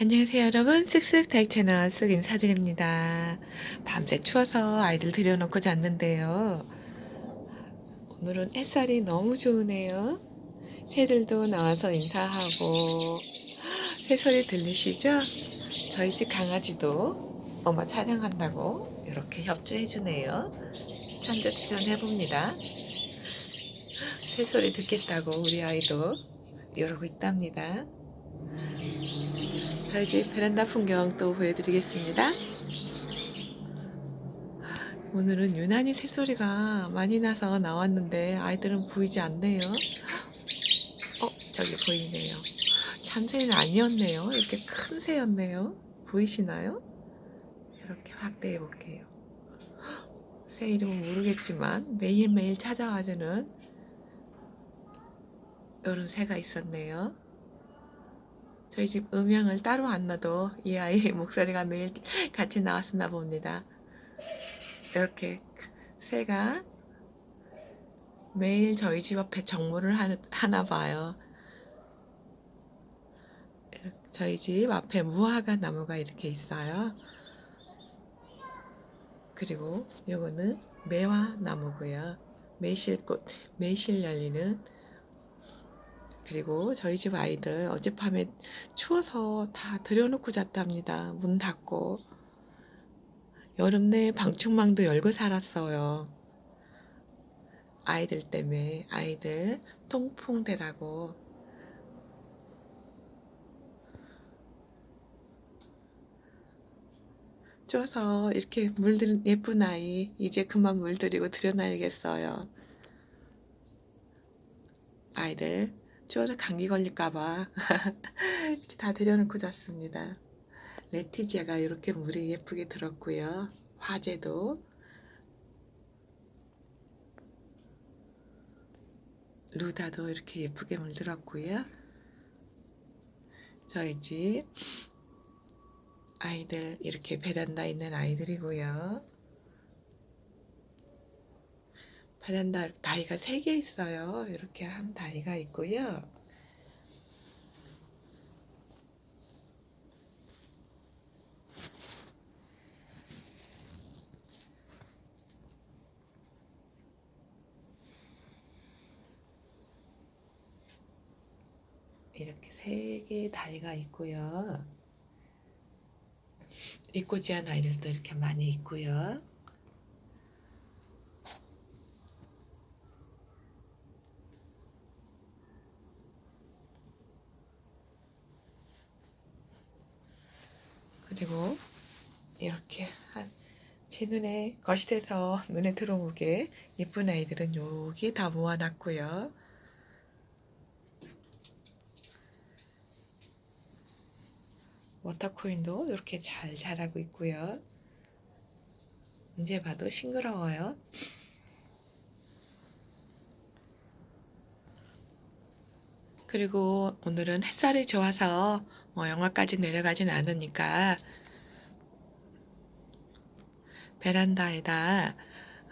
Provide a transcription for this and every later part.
안녕하세요 여러분. 쓱쓱 다익 채널 쓱 인사드립니다. 밤새 추워서 아이들 들여놓고 잤는데요. 오늘은 햇살이 너무 좋으네요. 새들도 나와서 인사하고. 새소리 들리시죠? 저희 집 강아지도 엄마 촬영한다고 이렇게 협조해 주네요. 찬조 출연해 봅니다. 새소리 듣겠다고 우리 아이도 이러고 있답니다 저희 집 베란다 풍경 또 보여드리겠습니다. 오늘은 유난히 새소리가 많이 나서 나왔는데 아이들은 보이지 않네요. 어, 저기 보이네요. 참새는 아니었네요. 이렇게 큰 새였네요. 보이시나요? 이렇게 확대해 볼게요. 새 이름은 모르겠지만 매일매일 찾아와주는 이런 새가 있었네요. 저희 집 음향을 따로 안 놔도 이 아이의 목소리가 매일 같이 나왔었나 봅니다. 이렇게 새가 매일 저희 집 앞에 정모를 하- 하나 봐요. 저희 집 앞에 무화과 나무가 이렇게 있어요. 그리고 요거는 매화 나무고요. 매실꽃, 매실 열리는 그리고 저희 집 아이들 어젯밤에 추워서 다 들여놓고 잤답니다. 문 닫고. 여름 내 방충망도 열고 살았어요. 아이들 때문에 아이들 통풍대라고. 추워서 이렇게 물들 예쁜 아이 이제 그만 물들이고 들여놔야겠어요. 아이들 추워서 감기 걸릴까봐 이렇게 다 들여놓고 잤습니다. 레티지아가 이렇게 물이 예쁘게 들었고요. 화재도 루다도 이렇게 예쁘게 물들었고요. 저희 집 아이들 이렇게 베란다에 있는 아이들이고요. 베란다 다이가 세개 있어요. 이렇게 한 다이가 있고요. 이렇게 세 개의 다이가 있고요. 이꼬지한 아이들도 이렇게 많이 있고요. 그리고 이렇게 한 제 눈에 거실에서 눈에 들어오게 예쁜 아이들은 여기 다 모아놨고요. 워터코인도 이렇게 잘 자라고 있고요. 이제 봐도 싱그러워요. 그리고 오늘은 햇살이 좋아서 뭐 영하까지 내려가진 않으니까 베란다에다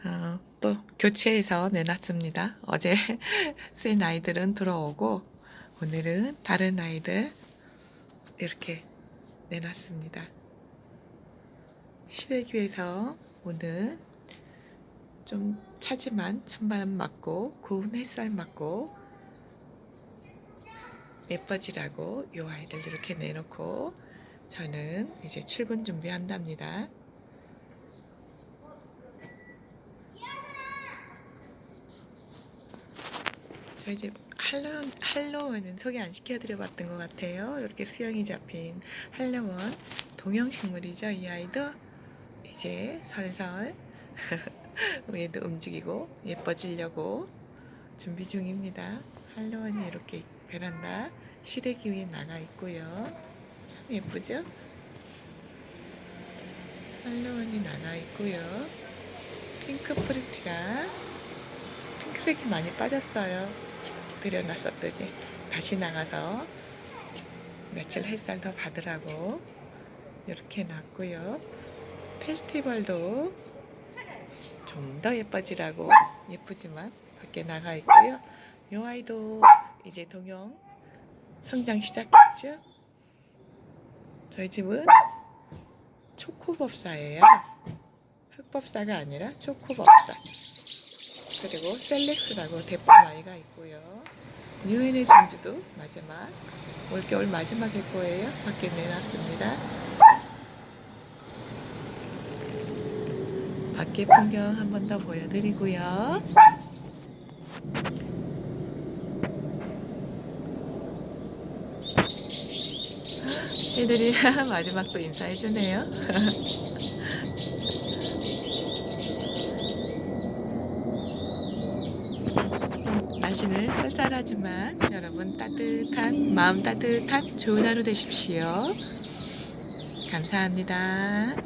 어, 또 교체해서 내놨습니다. 어제 쓴 아이들은 들어오고 오늘은 다른 아이들 이렇게 내놨습니다. 실외교에서 오늘 좀 차지만 찬바람 맞고 고운 햇살 맞고 예뻐지라고 요 아이들 이렇게 내놓고 저는 이제 출근 준비한답니다. 저희 집 할로윈, 할로윈은 소개 안 시켜드려 봤던 것 같아요. 이렇게 수영이 잡힌 할로윈 동형식물이죠. 이 아이도 이제 설설 얘도 움직이고 예뻐지려고 준비 중입니다. 할로윈이 이렇게 베란다 시래기 위에 나가 있고요. 참 예쁘죠? 할로윈이 나가 있고요. 핑크 프리티가 핑크색이 많이 빠졌어요. 들여놨었더니 다시 나가서 며칠 햇살 더 받으라고 이렇게 놨고요. 페스티벌도 좀 더 예뻐지라고 예쁘지만 밖에 나가 있고요. 요 아이도 이제 동영 성장 시작했죠. 저희 집은 초코법사예요. 흑법사가 아니라 초코법사. 그리고 셀렉스라고 대포마이가 있고요. 뉴엔의 진주도 마지막 올겨울 마지막일 거예요. 밖에 내놨습니다. 밖에 풍경 한 번 더 보여드리고요. 새들이 마지막 또 인사해주네요. 날씨는 쌀쌀하지만 여러분 따뜻한 마음 따뜻한 좋은 하루 되십시오. 감사합니다.